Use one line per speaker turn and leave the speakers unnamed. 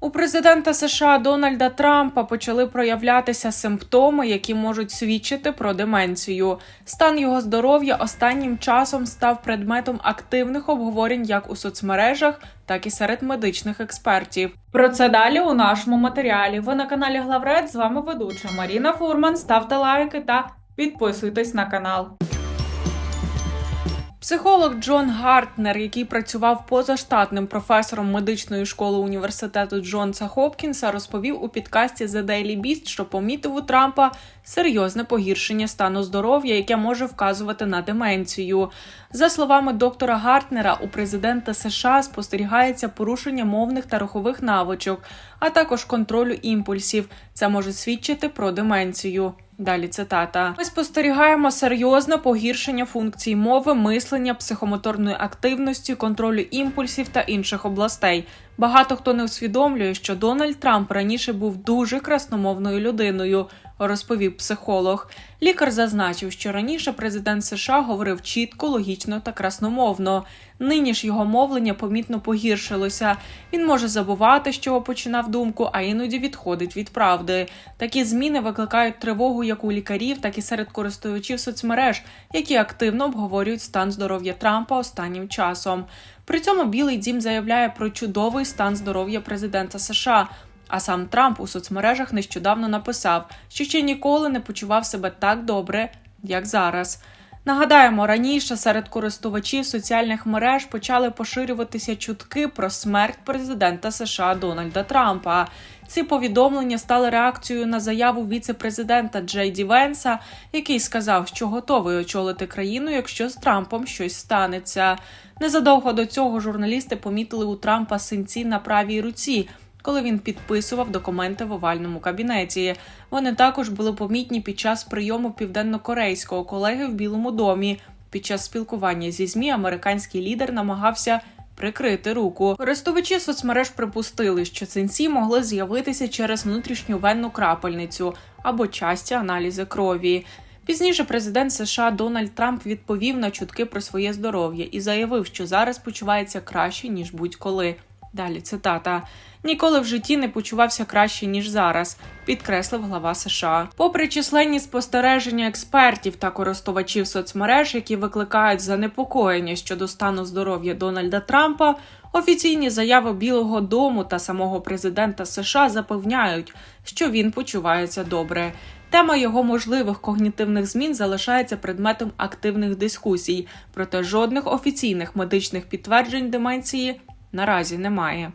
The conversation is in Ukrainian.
У президента США Дональда Трампа почали проявлятися симптоми, які можуть свідчити про деменцію. Стан його здоров'я останнім часом став предметом активних обговорень як у соцмережах, так і серед медичних експертів. Про це далі у нашому матеріалі. Ви на каналі Главред. З вами ведуча Маріна Фурман. Ставте лайки та підписуйтесь на канал. Психолог Джон Гартнер, який працював позаштатним професором медичної школи університету Джонса Хопкінса, розповів у підкасті The Daily Beast, що помітив у Трампа серйозне погіршення стану здоров'я, яке може вказувати на деменцію. За словами доктора Гартнера, у президента США спостерігається порушення мовних та рухових навичок, а також контролю імпульсів. Це може свідчити про деменцію. Далі цитата: ми спостерігаємо серйозне погіршення функцій мови, мислення, психомоторної активності, контролю імпульсів та інших областей. Багато хто не усвідомлює, що Дональд Трамп раніше був дуже красномовною людиною, розповів психолог. Лікар зазначив, що раніше президент США говорив чітко, логічно та красномовно. Нині ж його мовлення помітно погіршилося. Він може забувати, з чого починав думку, а іноді відходить від правди. Такі зміни викликають тривогу як у лікарів, так і серед користувачів соцмереж, які активно обговорюють стан здоров'я Трампа останнім часом. При цьому Білий Дім заявляє про чудовий стан здоров'я президента США. А сам Трамп у соцмережах нещодавно написав, що ще ніколи не почував себе так добре, як зараз. Нагадаємо, раніше серед користувачів соціальних мереж почали поширюватися чутки про смерть президента США Дональда Трампа. Ці повідомлення стали реакцією на заяву віце-президента Джей Ді Венса, який сказав, що готовий очолити країну, якщо з Трампом щось станеться. Незадовго до цього журналісти помітили у Трампа синці на правій руці. Коли він підписував документи в овальному кабінеті, вони також були помітні під час прийому південнокорейського колеги в Білому домі. Під час спілкування зі змі американський лідер намагався прикрити руку. Користувачі соцмереж припустили, що цинці могли з'явитися через внутрішню венну крапельницю або часті аналізи крові. Пізніше президент США Дональд Трамп відповів на чутки про своє здоров'я і заявив, що зараз почувається краще ніж будь-коли. Далі цитата: ніколи в житті не почувався краще ніж зараз, підкреслив глава США. Попри численні спостереження експертів та користувачів соцмереж, які викликають занепокоєння щодо стану здоров'я Дональда Трампа, офіційні заяви Білого Дому та самого президента США запевняють, що він почувається добре. Тема його можливих когнітивних змін залишається предметом активних дискусій, проте жодних офіційних медичних підтверджень деменції наразі немає.